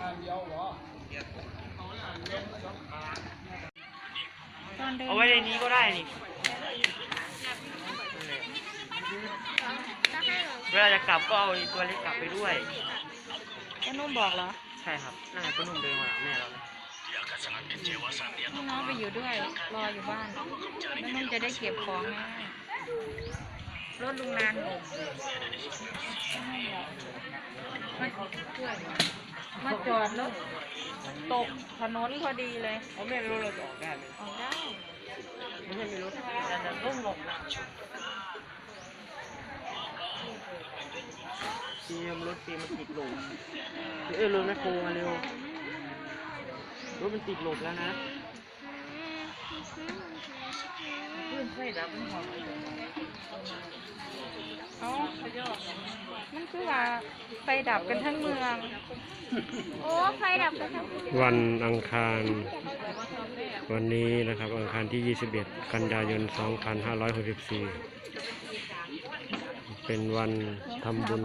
ตอนเดินเอาไว้ในนี้ก็ได้นี่ เวลาจะกลับก็เอาไอ้ตัวเล็กกลับไปด้วยก็นุ่มบอกเหรอ ใช่ครับน่าจะนุ่มเดินมาหลังแม่เราเลยให้น้องไปอยู่ด้วย รออยู่บ้านแล้วนุ่มจะได้เก็บของไง รถลุงนานมามาจอดรถตกถนนพอดีเลยเอาแม่รู้เราจะออกได้ไหมออกได้ไม่ใช่มีรถแต่จะร่มหลบนะเตรียมรถเตรียมมันติดหลบเออรถแมคโครมาเร็วรถมันติดหลบแล้วนะ เอ้ามันคือว่าไฟดับกันทั้งเมือง โอ้ไฟดับกันทั้งเมืองวันอังคาร วันนี้นะครับ อังคารที่ 21 กันยายน 2564 เป็นวันทำบุญ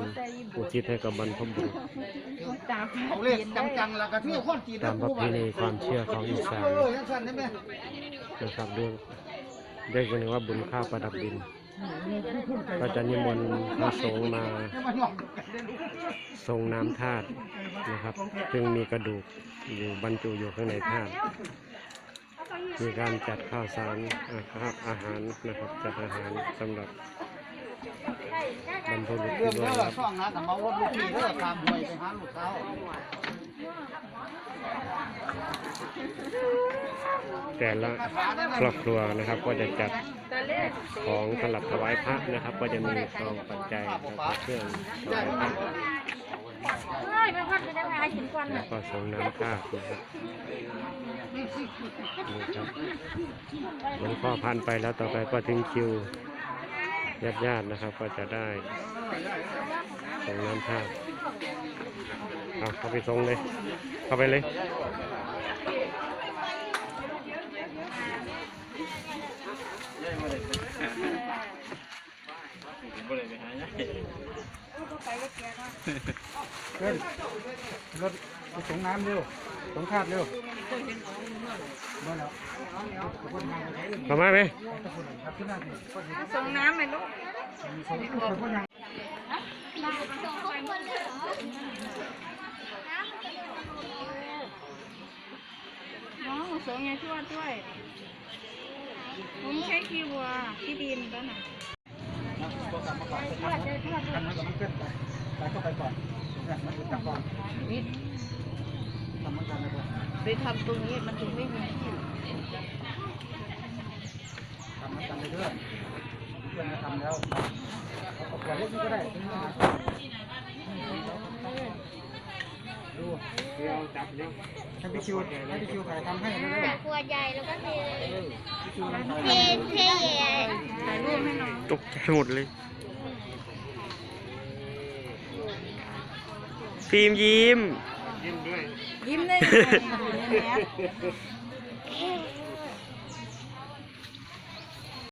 อุทิศให้กับบรรพบุรุษเอาเลขจังๆแล้วก็ที่คนจีนตามประเพณีความเชื่อของอีสานเออยังสั่นได้ไหมนะครับเรื่อง เรียกกันว่าบุญข้าวประดับดิน ก็จะนิมนต์พระสงฆ์มาทรงน้ำธาตุนะครับ ซึ่งมีกระดูกอยู่บรรจุอยู่ข้างในธาตุมีการจัดข้าวสารอาหารอาหารนะครับจัดอาหารสำหรับบรรพบุรุษเรื่ที่องร่วเด้งอรับช่องนะแต่เมารถลูกพี่เด้อตามวยไปหาลูกเขา แต่ละครอบครัวนะครับ ก็จะจัดของสำหรับถวายพระนะครับ ก็จะมีซองปัจจัยเครื่องถวายพระเฮ้ยไม่พัดไม่ได้มาถึงควันแล้วก็ส่งน้ำข้าวนะครับนี่ครับหลวงพ่อพันไปแล้วต่อไปก็ถึงคิวญาติญาตินะครับก็จะได้ส่งน้ำข้าวเอาเข้าไปส่งเลย เข้าไปเลย เฮ้ยรถไปส่งน้ำเร็วส่งคาดเร็วมื่อแล้วคนงานไมาไหมส่งน้ำไหมลูกน้องส่งไงช่วยด้วยผมใช้คีย์วัวที่ดินแล้วนะ กันไปทำกันมันก็มันขึ้นไปไปก็ไปก่อนเนี่ยมันขึ้นก่อนทำมันกันไปก่อนไปทำตรงนี้มันถึงไม่มีที่ทำมันกันไปเรื่อยเพื่อนทำแล้วเอาขวดเล็กนี่ก็ได้ดูเดี๋ยวจับเร็วให้พี่คิวให้พี่คิวถ่ายทำให้เรื่อยจากขวดใหญ่แล้วก็เทๆพี่คิวทำถ่ายเทเทถ่ายรูปให้น้องตกใจหมดเลย ฟิล์มยิ้ม ยิ้มได้ยังไงอยู่ในแมส